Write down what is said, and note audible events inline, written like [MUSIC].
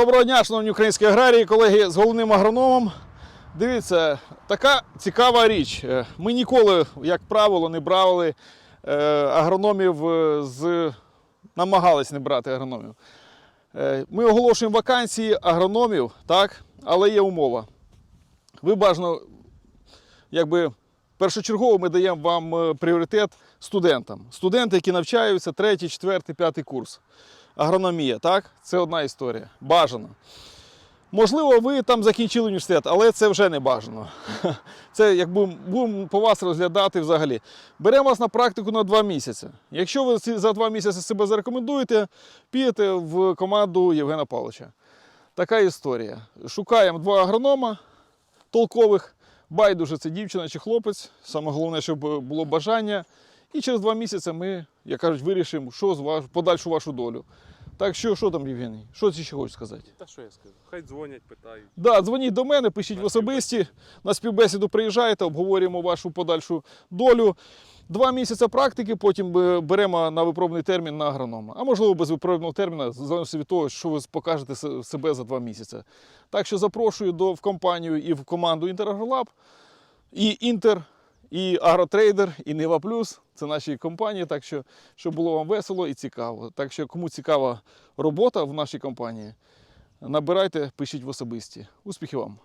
Доброго дня, шановні українські аграрії, колеги з головним агрономом. Дивіться, така цікава річ. Е, Ми ніколи, як правило, не брали е, агрономів е, з. намагались не брати агрономів. Ми оголошуємо вакансії агрономів, так, але є умова. Ви бажано, якби першочергово ми даємо вам е, пріоритет студентам. Студенти, які навчаються третій, четвертий, п'ятий курс. Агрономія, так? Це одна історія. Бажано. Можливо, ви там закінчили університет, але це вже не бажано. [LAUGHS] Це як будемо будемо по вас розглядати взагалі. Беремо вас на практику на два місяці. Якщо ви за два місяці себе зарекомендуєте, підете в команду Євгена Павловича. Така історія. Шукаємо два агронома толкових. Байдуже це дівчина чи хлопець. Саме головне, щоб було бажання. І через два місяці ми, як кажуть, вирішимо, що з ваш, подальшу вашу долю. Так що, що там, Євгеній? Що ти ще хочеш сказати? Та що я скажу? Хай дзвонять, питають. Да, дзвоніть до мене, пишіть в особисті. На співбесіду приїжджаєте, обговорюємо вашу подальшу долю. Два місяці практики, потім е, беремо на випробний термін на агронома. А можливо, без випробного терміну, залежно від того, що ви покажете себе за два місяці. Так що запрошую до, в компанію і в команду Інтергролаб, і Інтер, і Агротрейдер, і Нива Плюс. Це наші компанії, так що щоб було вам весело і цікаво. Так що, кому цікава робота в нашій компанії, набирайте, пишіть в особисті. Успіхів вам!